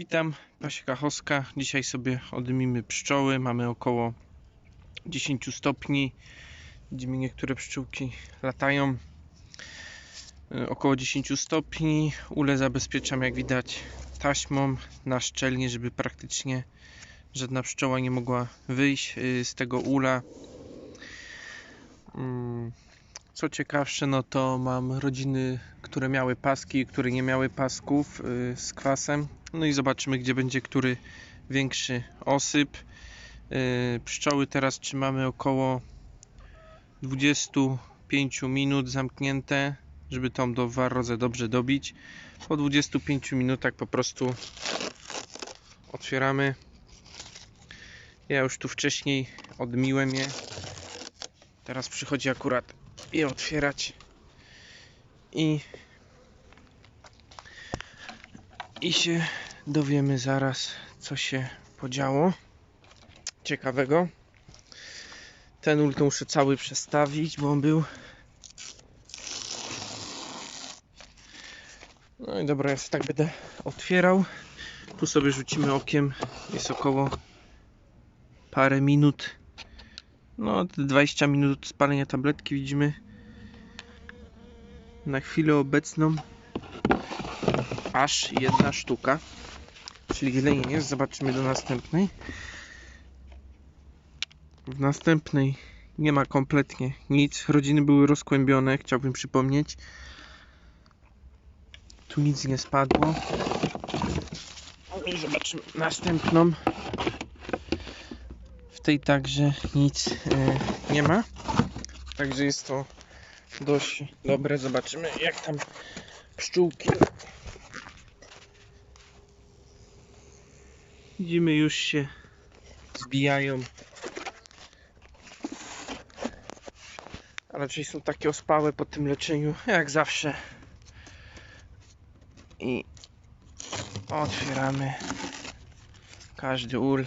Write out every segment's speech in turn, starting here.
Witam, Pasieka Choska. Dzisiaj sobie odmimy pszczoły. Mamy około 10 stopni. Widzimy niektóre pszczółki latają. Y, Około 10 stopni. Ule zabezpieczam jak widać taśmą na szczelnie, żeby praktycznie żadna pszczoła nie mogła wyjść y, z tego ula. Co ciekawsze, no to mam rodziny, które miały paski, które nie miały pasków y, z kwasem. No i zobaczymy, gdzie będzie który większy osyp. Y, Pszczoły teraz trzymamy około 25 minut zamknięte, żeby tą do warrozę dobrze dobić. Po 25 minutach po prostu otwieramy. Ja już tu wcześniej odmiłem je. Teraz przychodzi akurat je otwierać. I i się dowiemy zaraz, co się podziało ciekawego. Ten ul to muszę cały przestawić, bo on był. No i dobra, ja sobie tak będę otwierał. Tu sobie rzucimy okiem. Jest około parę minut. No, te 20 minut spalenia tabletki widzimy. Na chwilę obecną aż jedna sztuka. Czyli wiele nie jest. Zobaczymy do następnej. W następnej nie ma kompletnie nic. Rodziny były rozkłębione, chciałbym przypomnieć. Tu nic nie spadło. I zobaczymy następną. Tej także nic e, nie ma. Także jest to dość dobre. Zobaczymy jak tam pszczółki Widzimy już się zbijają. A raczej są takie ospałe po tym leczeniu, jak zawsze. I otwieramy każdy ul.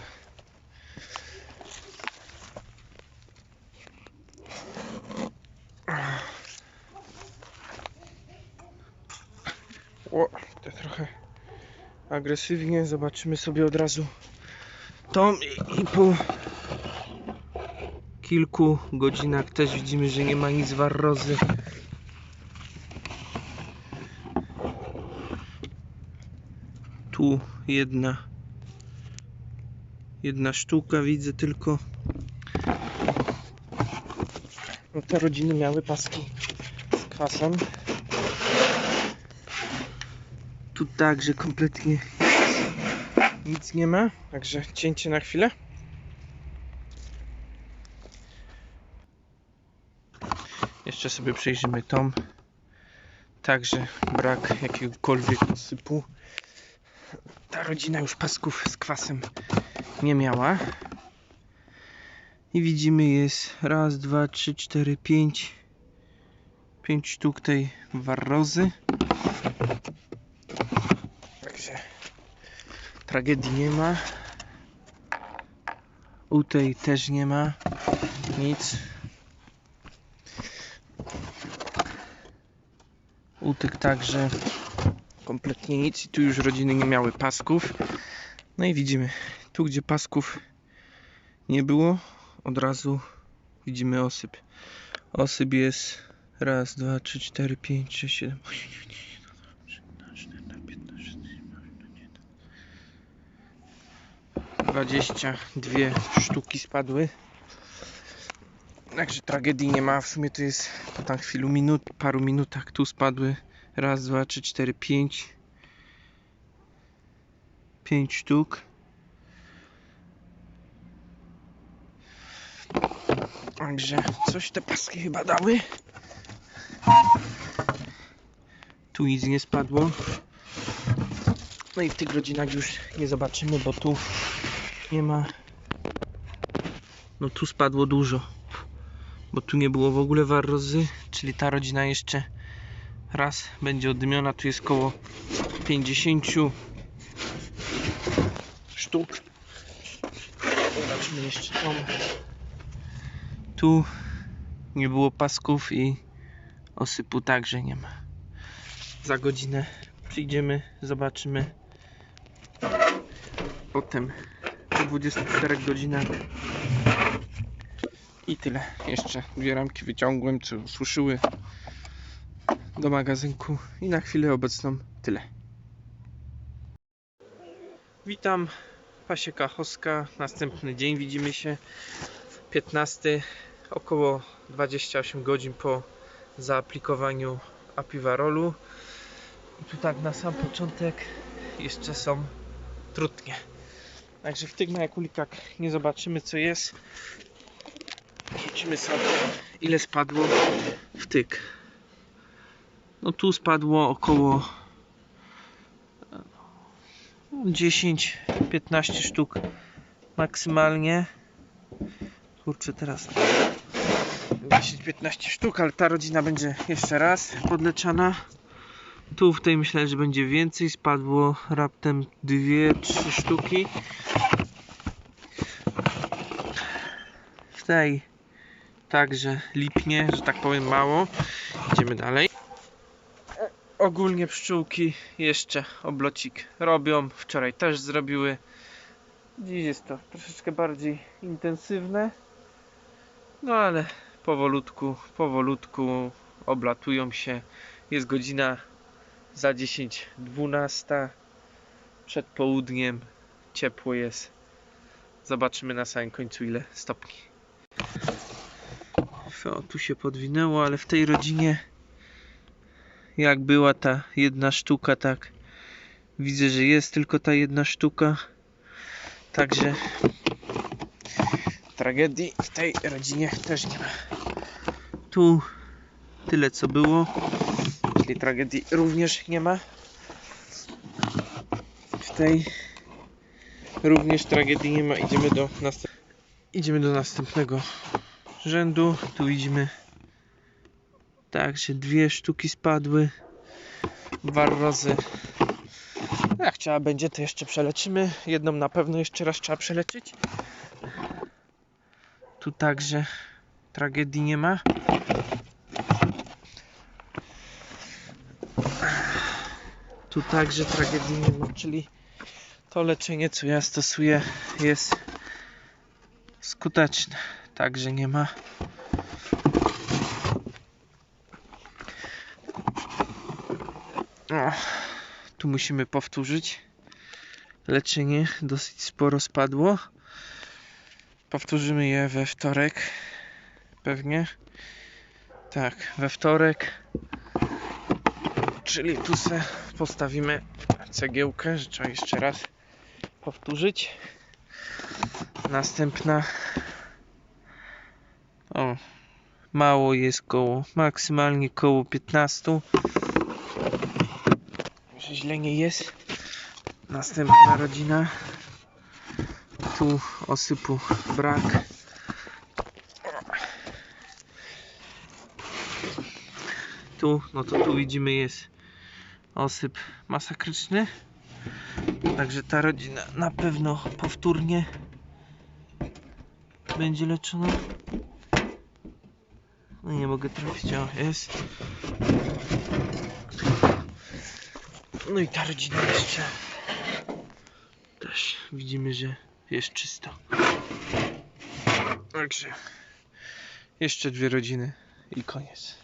O, to trochę agresywnie. Zobaczymy sobie od razu tą i, po kilku godzinach też widzimy, że nie ma nic warrozy. Tu jedna jedna sztuka widzę tylko. No te rodziny miały paski z kwasem. Tu także kompletnie nic nie ma, także cięcie na chwilę. Jeszcze sobie przejrzymy tą. Także brak jakiegokolwiek sypu. Ta rodzina już pasków z kwasem nie miała. I widzimy jest raz, dwa, trzy, cztery, pięć. Pięć sztuk tej warrozy. Także tragedii nie ma. U tej też nie ma nic. U tych także kompletnie nic i tu już rodziny nie miały pasków. No i widzimy, tu gdzie pasków nie było, od razu widzimy osyp. Osyp jest raz, dwa, trzy, cztery, pięć, sześć, siedem, osiem, dziewięć, 22 sztuki spadły. Także tragedii nie ma. W sumie to jest po tam chwilu minut, paru minutach tu spadły. Raz, dwa, trzy, cztery, pięć. Pięć sztuk. Także coś te paski chyba dały. Tu nic nie spadło. No i w tych godzinach już nie zobaczymy, bo tu nie ma. No tu spadło dużo. Bo tu nie było w ogóle warrozy, czyli ta rodzina jeszcze raz będzie oddymiona. Tu jest około 50 sztuk. Zobaczmy jeszcze tą. Tu nie było pasków i osypu także nie ma. Za godzinę przyjdziemy, zobaczymy Potem po 24 godzinach i tyle. Jeszcze dwie ramki wyciągłem, co suszyły do magazynku i na chwilę obecną tyle. Witam, Pasieka Choska, następny dzień widzimy się, 15, około 28 godzin po zaaplikowaniu apiwarolu. I tu tak na sam początek jeszcze są trutnie. Także w tych majakulikach nie zobaczymy co jest. Rzucimy sobie ile spadło w tyk. No tu spadło około 10-15 sztuk maksymalnie. Kurczę teraz 10-15 sztuk, ale ta rodzina będzie jeszcze raz podleczana. Tu w tej myślę, że będzie więcej. Spadło raptem 2-3 sztuki. W tej także lipnie, że tak powiem mało. Idziemy dalej. Ogólnie pszczółki jeszcze oblocik robią. Wczoraj też zrobiły. Dziś jest to troszeczkę bardziej intensywne. No ale powolutku, powolutku oblatują się. Jest godzina za 10, 12. Przed południem ciepło jest. Zobaczymy na samym końcu ile stopni. O, tu się podwinęło, ale w tej rodzinie jak była ta jedna sztuka, tak widzę, że jest tylko ta jedna sztuka. Także tragedii w tej rodzinie też nie ma. Tu tyle co było, czyli tragedii również nie ma. W tej również tragedii nie ma. Idziemy do, następ... Idziemy do następnego rzędu. Tu widzimy Także dwie sztuki spadły. Warrozy. Jak trzeba będzie, to jeszcze przeleczymy. Jedną na pewno jeszcze raz trzeba przeleczyć. Tu także tragedii nie ma. Tu także tragedii nie ma, czyli to leczenie, co ja stosuję, jest skuteczne. Także nie ma O, tu musimy powtórzyć. Leczenie dosyć sporo spadło. Powtórzymy je we wtorek. Pewnie. Tak, we wtorek. Czyli tu se postawimy cegiełkę, że trzeba jeszcze raz powtórzyć. Następna. O, mało jest koło, maksymalnie koło 15 że źle nie jest. Następna rodzina. Tu osypu brak. Tu, no to tu widzimy jest osyp masakryczny. Także ta rodzina na pewno powtórnie będzie leczona. No nie mogę trafić, o jest. No i ta rodzina jeszcze też widzimy, że jest czysto. Także jeszcze dwie rodziny i koniec.